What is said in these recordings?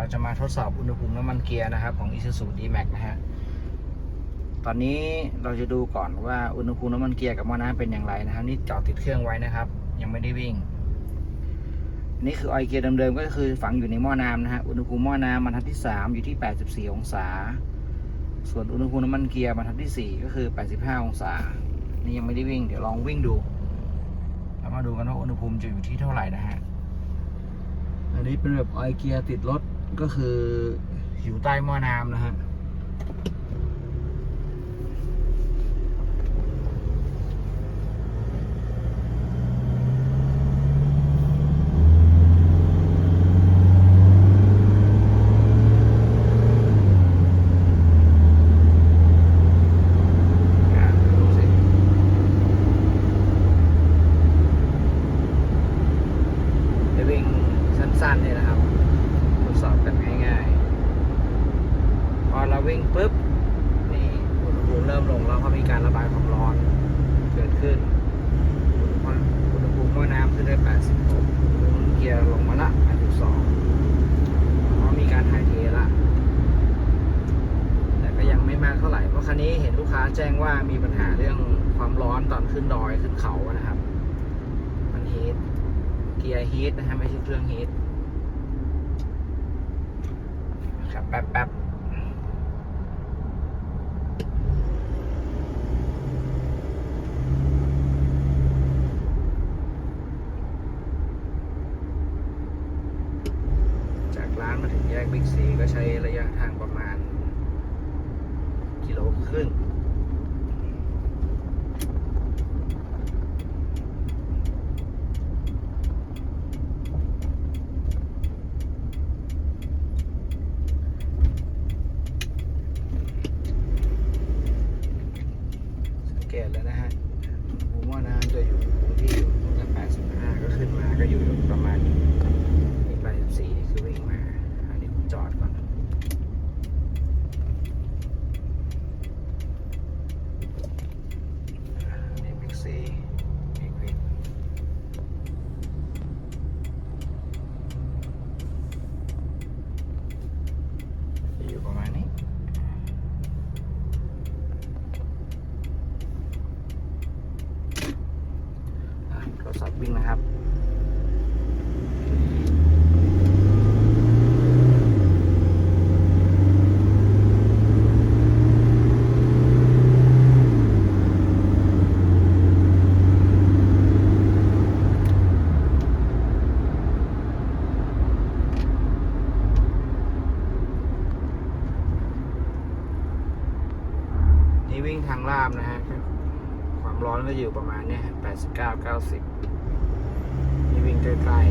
เราจะมาทดสอบอุณหภูมิน้ำมันเกียร์นะครับ ของ Isuzu D-Max นะฮะ ตอนนี้เราจะดูก่อนว่าอุณหภูมิน้ำมันเกียร์กับหม้อน้ำเป็นอย่างไรนะครับ นี่จอดติดเครื่องไว้นะครับ ยังไม่ได้วิ่ง นี่คือออยเกียร์เดิมๆก็คือฝังอยู่ในหม้อน้ำนะฮะ อุณหภูมิหม้อน้ำบรรทัดที่ 3 อยู่ที่ 84 องศา ส่วนอุณหภูมิน้ำมันเกียร์บรรทัดที่ 4 ก็คือ 85 องศา นี่ยังไม่ได้วิ่ง เดี๋ยวลองวิ่งดูแล้วมาดูกันว่าอุณหภูมิจะอยู่ที่เท่าไหร่นะฮะอันนี้เป็นแบบออยเกียร์ติดรถ ก็คืออยู่ใต้หม้อน้ำนะฮะอะดูสิจะวิ่งสั้นๆเนี่ยนะครับทดสอบกันง่ายๆ พอเรา วิ่งปุ๊บนี่อุณหภูมิเริ่มลงแล้วก็มีการระบายความร้อนเกิดขึ้นอุณหภูมิม้อน้ำขึ้นได้ 86เกียร์ลงมาละ82เพราะมีการถ่ายเทละแต่ก็ยังไม่มากเท่าไหร่ เพราะคันนี้เห็นลูกค้าแจ้งว่ามีปัญหาเรื่องความร้อนตอนขึ้นดอยขึ้นเขานะครับ มันฮีทเกียร์ฮีทนะฮะไม่ใช่เครื่องฮีทครับแป๊บแป๊บจาก ร้านมาถึงแยกบิ๊กซีก็ใช้ระยะทางประมาณ กิโลครึ่งสังเกตเลยนะฮะผมว่าน้ำจะอยู่คงที่อยู่ตั้งแต่85 ก็ขึ้นมาก็อยู่ประมาณนี้นี่84นี่คือวิ่งมา อันนี้ผมจอดก่อน นี่บิ๊กซีบิ๊กวินจะอยู่ประมาณนี้ อะทดสอบ วิ่งนะครับนี่วิ่งทางลาบนะฮะ ความร้อนก็อยู่ประมาณเนี้ยแปดสิบเก้าเก้าสิบ วิ่งใกล้ๆ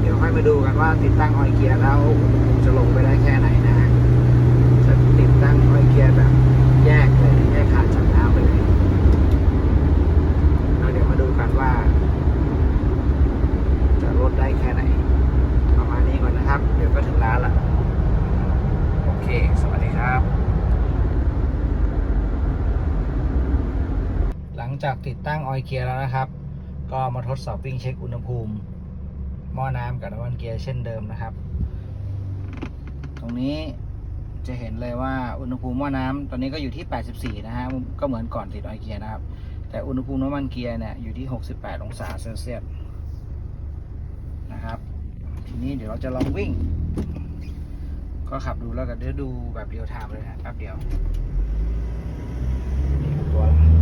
เดี๋ยวค่อยมาดูกันว่าติดตั้งออยเกียร์แล้วจะลงไปได้แค่ไหนนะฮะจะติดตั้งออยเกียร์แบบแยกขาดจากน้ำไปเลยแล้วเดี๋ยวมาดูกันว่า จะลดได้แค่ไหน ประมาณนี้ก่อนนะครับ เดี๋ยวก็ถึงร้านละ โอเค สวัสดีครับ หลัง จากติดตั้งออยเกียร์แล้วนะครับ ก็มาทดสอบวิ่งเช็คอุณหภูมิ หม้อน้ำกับน้ำมันเกียร์เช่นเดิมนะครับ ตรงนี้จะเห็นเลยว่าอุณหภูมิหม้อน้ำตอนนี้ก็อยู่ที่ 84 นะฮะ ก็เหมือนก่อนติดออยเกียร์นะครับ แต่อุณหภูมิน้ำมันเกียร์เนี่ยอยู่ที่ 68 องศาเซลเซียสนะครับ ทีนี้เดี๋ยวเราจะลองวิ่ง ก็ขับดูแล้วก็เดี๋ยวดูแบบเรียลไทม์เลยนะแป๊บเดียวนี่ตัวละ